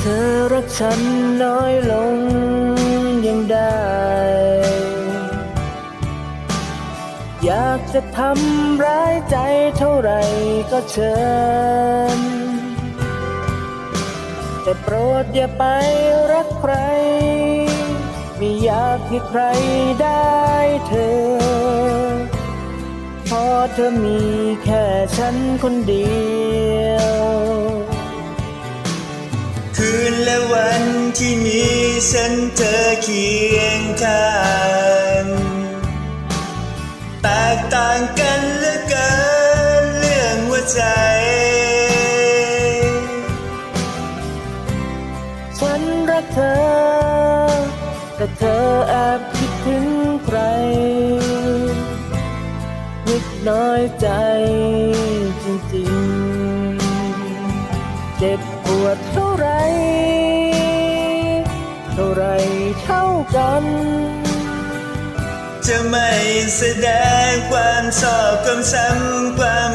เธอรักฉันน้อยลงยังได้ อยากจะทำร้ายใจเท่าไรก็เชิญ แต่โปรดอย่าไปรักใคร ไม่อยากให้ใครได้เธอเพราะเธอมีแค่ฉันคนเดียว คืนและวันที่มีฉันเธอเคียงข้างแตกต่างกันเหลือเกินเรื่องหัวใจ ฉันรักเธอ แต่เธอแอบคิดถึงใครนิดน้อยใจจริงๆ เจ็บปวด เท่าไรเท่าไรเท่ากัน จะไม่แสดงความชอบความช้ำความ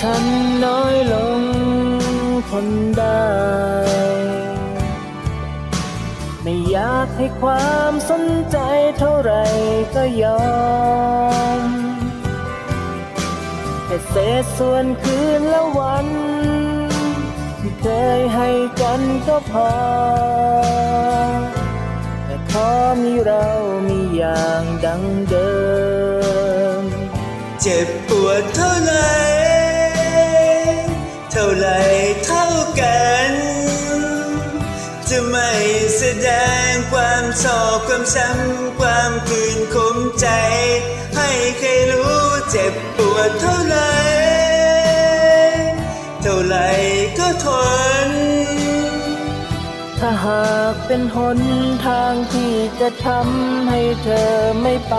ฉันน้อยลงคนได้ ไม่อยากให้ความสนใจเท่าไรก็ยอมแค่เศษส่วนคืนและวัน ที่เคยให้กันก็พอ แต่ขอมีเรามีอย่างดังเดิม เจ็บปวดเท่าไร ท่าไรเท่ากัน จะไม่แสดงความชอบความช้ำความคืนคมใจ ให้ใครรู้เจ็บปวดเท่าไร เท่าไรก็ทน ถ้าหากเป็นหนทางที่จะทำให้เธอไม่ไป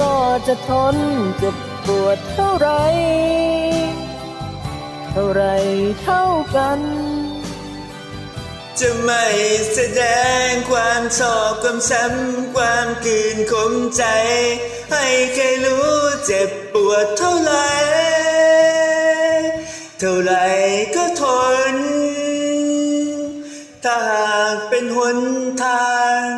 ก็จะทนเจ็บปวดเท่าไร เท่าไรเท่ากัน จะไม่แสดงความชอบความช้ำความคืนคมใจ ให้ใครรู้เจ็บปวดเท่าไร เท่าไรก็ทน ถ้าหากเป็นหนทาง